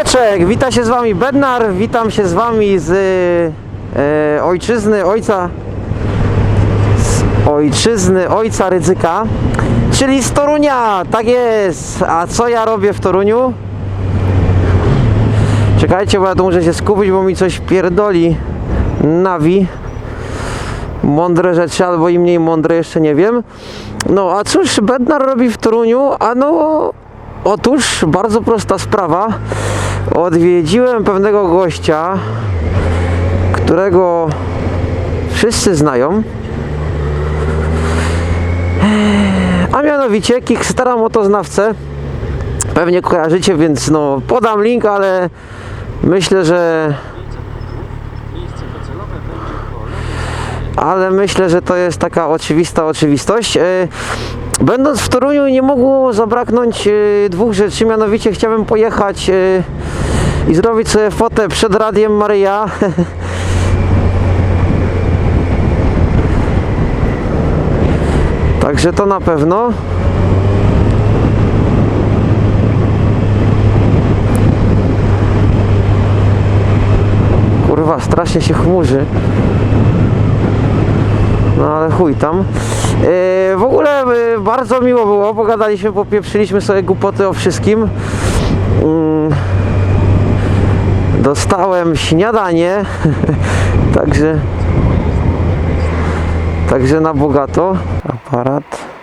Słoneczek, wita się z wami Bednar, witam się z wami z e, ojczyzny ojca z ojczyzny ojca Rydzyka, czyli z Torunia, tak jest. A co ja robię w Toruniu? Czekajcie, bo ja tu muszę się skupić, bo mi coś pierdoli nawi. Mądre rzeczy, albo i mniej mądre, jeszcze nie wiem. No, a cóż Bednar robi w Toruniu? A no, otóż bardzo prosta sprawa. Odwiedziłem pewnego gościa, którego wszyscy znają. A mianowicie Kickstara motoznawcę. Pewnie kojarzycie, więc no podam link, ale myślę, że ale myślę, że to jest taka oczywista oczywistość. Będąc w Toruniu nie mogło zabraknąć e, dwóch rzeczy, mianowicie chciałbym pojechać e, i zrobić sobie fotę przed Radiem Maryja. Także to na pewno. Kurwa, strasznie się chmurzy. No ale chuj tam. Yy, w ogóle bardzo miło było, pogadaliśmy, popieprzyliśmy sobie głupoty o wszystkim. Yy, dostałem śniadanie, także także na bogato. Aparat.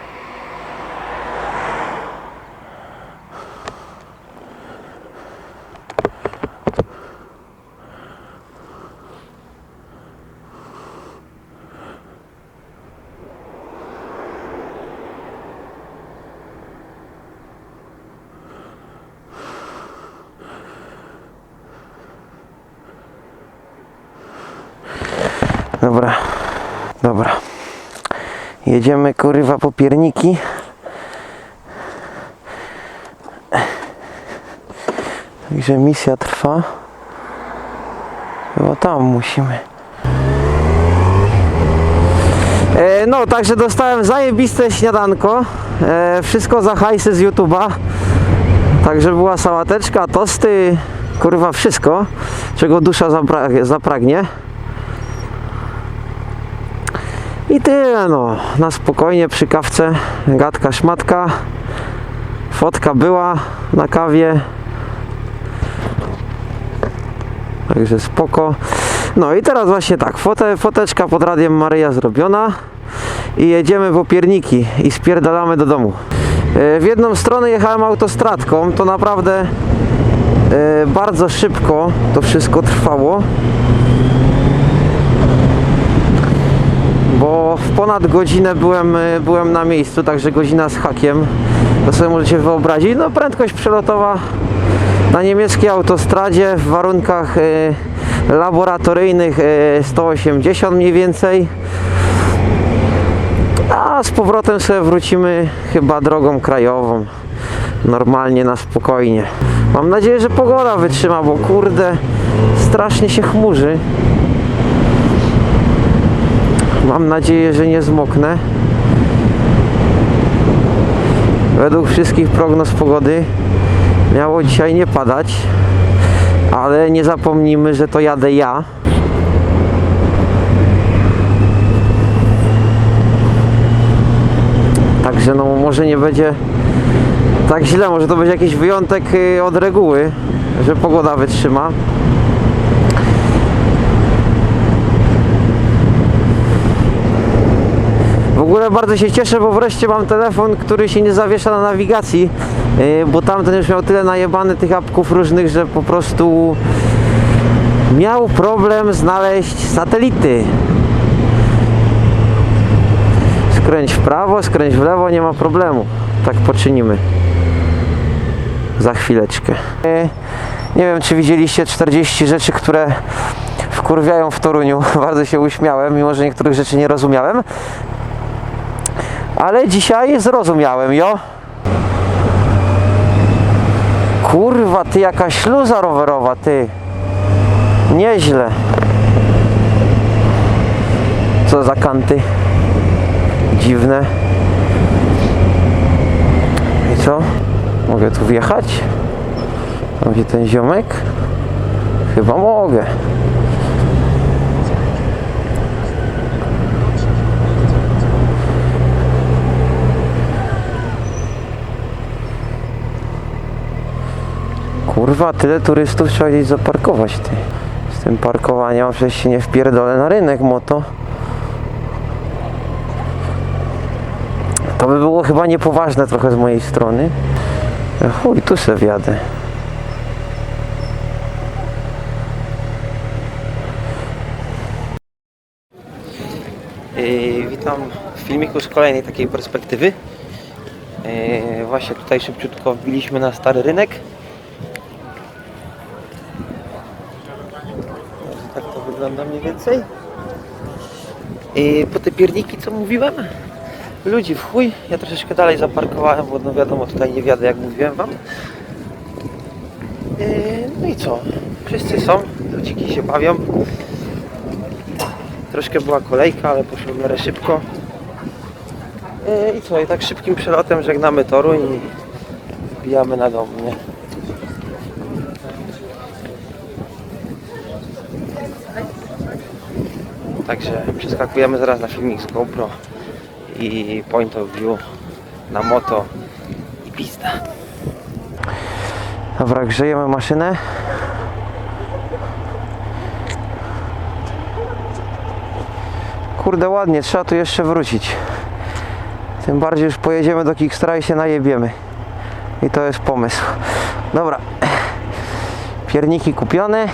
Dobra, dobra. Jedziemy kurwa po pierniki. Także misja trwa. Chyba tam musimy. E, no, także dostałem zajebiste śniadanko. E, wszystko za hajsy z YouTube'a. Także była sałateczka, tosty, kurwa wszystko, czego dusza zapra- zapragnie. I tyle no, na spokojnie przy kawce, gadka szmatka, fotka była na kawie, także spoko. No i teraz właśnie tak, fotę, foteczka pod Radiem Maryja zrobiona. I jedziemy po pierniki i spierdalamy do domu. E, W jedną stronę jechałem autostradką, to naprawdę e, bardzo szybko to wszystko trwało. Bo w ponad godzinę byłem, y, byłem na miejscu, także godzina z hakiem. To sobie możecie wyobrazić. No prędkość przelotowa na niemieckiej autostradzie w warunkach y, laboratoryjnych y, 180 mniej więcej. A z powrotem sobie wrócimy chyba drogą krajową. Normalnie na spokojnie. Mam nadzieję, że pogoda wytrzyma, bo kurde, strasznie się chmurzy. Mam nadzieję, że nie zmoknę. Według wszystkich prognoz pogody miało dzisiaj nie padać, ale nie zapomnijmy, że to jadę ja. Także no może nie będzie tak źle, może to będzie jakiś wyjątek y, od reguły, że pogoda wytrzyma. Ogóle bardzo się cieszę, bo wreszcie mam telefon, który się nie zawiesza na nawigacji, yy, bo tamten już miał tyle najebany tych apków różnych, że po prostu miał problem znaleźć satelity. Skręć w prawo, skręć w lewo, nie ma problemu. Tak poczynimy. Za chwileczkę. Yy, Nie wiem, czy widzieliście 40 rzeczy, które wkurwiają w Toruniu. Bardzo się uśmiałem, mimo że niektórych rzeczy nie rozumiałem. Ale dzisiaj zrozumiałem, jo. Kurwa, ty jaka śluza rowerowa, ty. Nieźle. Co za kanty. Dziwne. I co? Mogę tu wjechać? Sprawdzi ten ziomek? Chyba mogę. Kurwa, tyle turystów trzeba gdzieś zaparkować, ty. Z tym parkowaniem przecież się nie wpierdolę na rynek moto. To by było chyba niepoważne trochę z mojej strony. Chuj, tu se wjadę. Yy, witam w filmiku z kolejnej takiej perspektywy. Yy, właśnie tutaj szybciutko wbiliśmy na stary rynek. Także Tak to wygląda mniej więcej. Yy, po te pierniki co mówiłem? Ludzi w chuj. Ja troszeczkę dalej zaparkowałem, bo no wiadomo tutaj nie wiadę jak mówiłem wam. Yy, no i co? Wszyscy są, ludziki się bawią. Troszkę była kolejka, ale poszło w miarę szybko. Yy, I co? I tak szybkim przelotem żegnamy Toruń i wbijamy na dom, nie? Także przeskakujemy zaraz na filmik z GoPro i point of view na moto i pista. Dobra, grzejemy maszynę. Kurde ładnie, trzeba tu jeszcze wrócić. Tym bardziej już pojedziemy do Kickstra i się najebiemy. I to jest pomysł. Dobra. Pierniki kupione.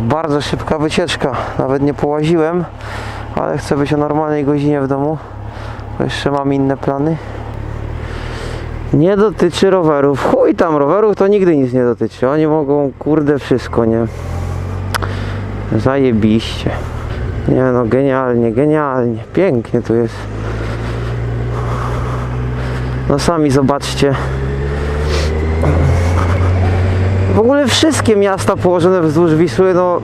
Bardzo szybka wycieczka. Nawet nie połaziłem, ale chcę być o normalnej godzinie w domu. Bo jeszcze mam inne plany. Nie dotyczy rowerów. Chuj tam rowerów to nigdy nic nie dotyczy. Oni mogą kurde wszystko, nie? Zajebiście. Nie no, genialnie, genialnie. Pięknie tu jest. No sami zobaczcie. W ogóle wszystkie miasta położone wzdłuż Wisły, no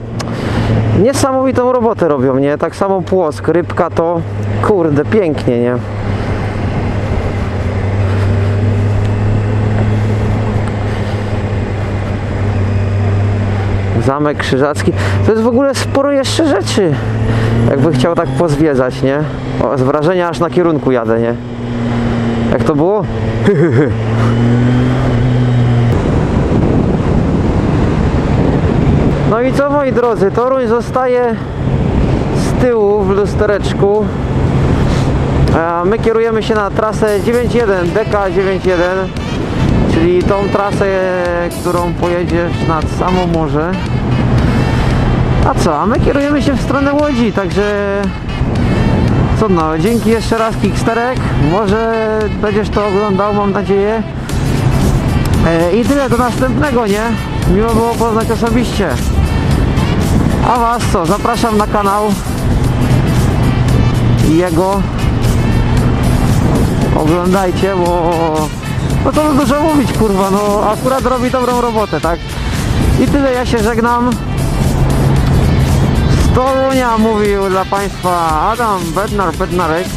niesamowitą robotę robią, nie? Tak samo Płock, Rybka to kurde, pięknie, nie? Zamek Krzyżacki. To jest w ogóle sporo jeszcze rzeczy. Jakby chciał tak pozwiedzać, nie? O, z wrażenia aż na kierunku jadę, nie? Jak to było? i co moi drodzy, Toruń zostaje z tyłu w lustereczku. My kierujemy się na trasę 9.1, DK91, czyli tą trasę, którą pojedziesz nad samo morze. A co, a my kierujemy się w stronę Łodzi, także co no, dzięki jeszcze raz Kicksterek, może będziesz to oglądał, mam nadzieję. E, I tyle, do następnego, nie? Miło było poznać osobiście. A Was co, zapraszam na kanał jego oglądajcie, bo no to dużo mówić kurwa, no akurat robi dobrą robotę, tak? I tyle, ja się żegnam. Z mówił dla Państwa Adam Bednar Bednarek.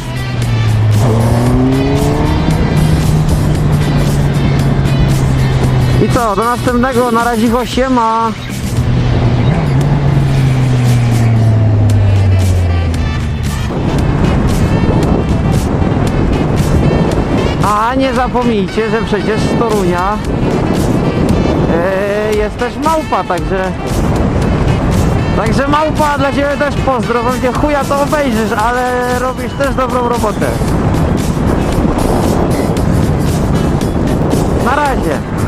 I co, do następnego, na razie siema. A nie zapomnijcie, że przecież z Torunia e, jest też małpa, także Także małpa dla Ciebie też pozdro, będzie chuja to obejrzysz, ale robisz też dobrą robotę. Na razie.